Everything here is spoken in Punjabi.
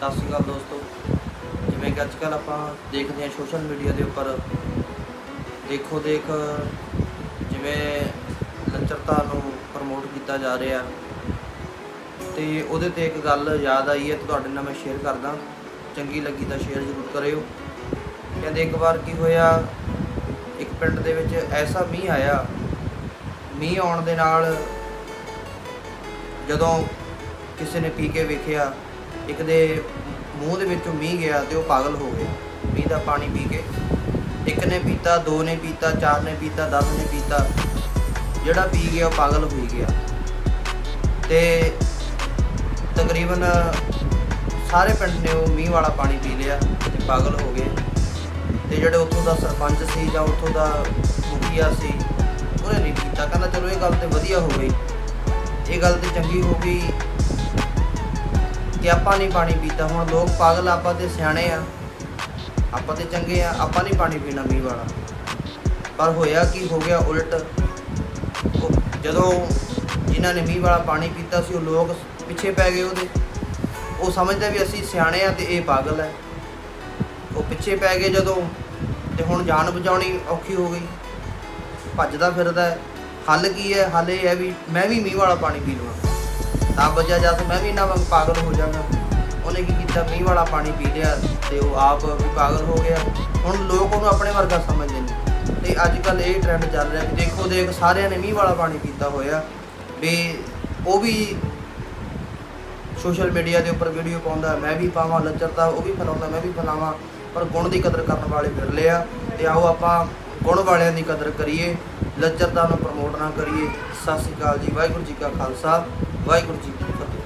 ਸਤਿ ਸ਼੍ਰੀ ਅਕਾਲ ਦੋਸਤੋ। ਜਿਵੇਂ ਕਿ ਅੱਜ ਕੱਲ ਆਪਾਂ ਦੇਖਦੇ ਹਾਂ ਸੋਸ਼ਲ ਮੀਡੀਆ ਦੇ ਉੱਪਰ। ਦੇਖੋ, ਦੇਖ, ਜਿਵੇਂ ਲੱਚਰਤਾ ਨੂੰ ਪ੍ਰਮੋਟ ਕੀਤਾ ਜਾ ਰਿਹਾ। ਤੇ ਉਹਦੇ ਤੇ ਇੱਕ ਗੱਲ ਯਾਦ ਆਈ ਹੈ, ਤੇ ਤੁਹਾਡੇ ਨਾਲ ਮੈਂ ਸ਼ੇਅਰ ਕਰਦਾ। ਚੰਗੀ ਲੱਗੀ ਤਾਂ ਸ਼ੇਅਰ ਜ਼ਰੂਰ ਕਰਿਓ। ਕਹਿੰਦੇ ਇੱਕ ਵਾਰ ਕੀ ਹੋਇਆ, ਇੱਕ ਪਿੰਡ ਦੇ ਵਿੱਚ ਐਸਾ ਮੀਂਹ ਆਇਆ। ਮੀਂਹ ਆਉਣ ਦੇ ਨਾਲ ਜਦੋਂ ਕਿਸੇ ਨੇ ਪੀ ਕੇ ਵੇਖਿਆ ਇੱਕ ਦੇ ਮੂੰਹ ਦੇ ਵਿੱਚੋਂ ਮੀਂਹ ਗਿਆ ਤੇ ਉਹ ਪਾਗਲ ਹੋ ਗਿਆ ਮੀਂਹ ਦਾ ਪਾਣੀ ਪੀ ਕੇ। ਇੱਕ ਨੇ ਪੀਤਾ, ਦੋ ਨੇ ਪੀਤਾ, ਚਾਰ ਨੇ ਪੀਤਾ 10 ਨੇ ਪੀਤਾ। ਜਿਹੜਾ ਪੀ ਗਿਆ ਉਹ ਪਾਗਲ ਹੋਈ ਗਿਆ। ਤੇ ਤਕਰੀਬਨ ਸਾਰੇ ਪਿੰਡ ਨੇ ਉਹ ਮੀਂਹ ਵਾਲਾ ਪਾਣੀ ਪੀ ਲਿਆ ਤੇ ਪਾਗਲ ਹੋ ਗਏ। ਤੇ ਜਿਹੜੇ ਉੱਥੋਂ ਦਾ ਸਰਪੰਚ ਸੀ ਜਾਂ ਉੱਥੋਂ ਦਾ ਮੁਖੀਆ ਸੀ, ਉਹਨੇ ਨਹੀਂ ਪੀਤਾ। ਕਹਿੰਦਾ ਚਲੋ ਇਹ ਗੱਲ ਤੇ ਵਧੀਆ ਹੋ ਗਈ। ਇਹ ਗੱਲ ਤੇ ਚੰਗੀ ਹੋ ਗਈ। ਕਿ ਆਪਾਂ ਨਹੀਂ ਪਾਣੀ ਪੀਤਾ। ਹੁਣ ਲੋਕ ਪਾਗਲ ਆਪਾਂ ਤੇ ਸਿਆਣੇ ਆ। ਆਪਾਂ ਤੇ ਚੰਗੇ ਆ, ਆਪਾਂ ਨਹੀਂ ਪਾਣੀ ਪੀਣਾ ਮੀਂਹ ਵਾਲਾ। ਪਰ ਹੋਇਆ ਕੀ, ਹੋ ਗਿਆ ਉਲਟ। ਉਹ ਜਦੋਂ ਜਿਨ੍ਹਾਂ ਨੇ ਮੀਂਹ ਵਾਲਾ ਪਾਣੀ ਪੀਤਾ ਸੀ, ਉਹ ਲੋਕ ਪਿੱਛੇ ਪੈ ਗਏ ਉਹਦੇ। ਉਹ ਸਮਝਦੇ ਵੀ ਅਸੀਂ ਸਿਆਣੇ ਆ ਤੇ ਇਹ ਪਾਗਲ ਹੈ ਉਹ ਪਿੱਛੇ ਪੈ ਗਏ ਜਦੋਂ ਤੇ ਹੁਣ ਜਾਨ ਬਚਾਉਣੀ ਔਖੀ ਹੋ ਗਈ। ਭੱਜਦਾ ਫਿਰਦਾ ਹੱਲ ਕੀ ਹੈ? ਹੱਲ ਇਹ ਹੈ ਵੀ ਮੈਂ ਵੀ ਮੀਂਹ ਵਾਲਾ ਪਾਣੀ ਪੀ ਲਵਾਂ। ਤਾਂ ਬਚਿਆ ਜਾ ਕੇ ਮੈਂ ਵੀ ਨਾ ਵਾਂਗ ਪਾਗਲ ਹੋ ਜਾਵਾਂ ਉਹਨੇ ਕੀ ਕੀਤਾ? ਮੀਂਹ ਵਾਲਾ ਪਾਣੀ ਪੀ ਲਿਆ ਤੇ ਉਹ ਆਪ ਵੀ ਪਾਗਲ ਹੋ ਗਿਆ। ਹੁਣ ਲੋਕ ਉਹਨੂੰ ਆਪਣੇ ਵਰਗਾ ਸਮਝਦੇ ਨੇ। ਤੇ ਅੱਜ ਕੱਲ ਇਹ ਟ੍ਰੈਂਡ ਚੱਲ ਰਿਹਾ ਕਿ ਦੇਖੋ, ਦੇਖ, ਸਾਰਿਆਂ ਨੇ ਮੀਂਹ ਵਾਲਾ ਪਾਣੀ ਪੀਤਾ ਹੋਇਆ। ਵੀ ਉਹ ਵੀ ਸੋਸ਼ਲ ਮੀਡੀਆ ਦੇ ਉੱਪਰ ਵੀਡੀਓ ਪਾਉਂਦਾ, ਮੈਂ ਵੀ ਪਾਵਾਂ ਲੱਚਰਤਾ ਉਹ ਵੀ ਫੈਲਾਉਂਦਾ, ਮੈਂ ਵੀ ਫੈਲਾਵਾਂ, ਪਰ ਗੁਣ ਦੀ ਕਦਰ ਕਰਨ ਵਾਲੇ ਵਿਰਲੇ ਆ ਤੇ ਆਓ ਆਪਾਂ ਗੁਣ ਵਾਲਿਆਂ ਦੀ ਕਦਰ ਕਰੀਏ, ਲੱਚਰਤਾ ਨੂੰ ਪ੍ਰਮੋਟ ਨਾ ਕਰੀਏ। ਸਤਿ ਸ਼੍ਰੀ ਅਕਾਲ ਜੀ, ਵਾਹਿਗੁਰੂ ਜੀ ਕਾ ਖਾਲਸਾ। ワイコルチック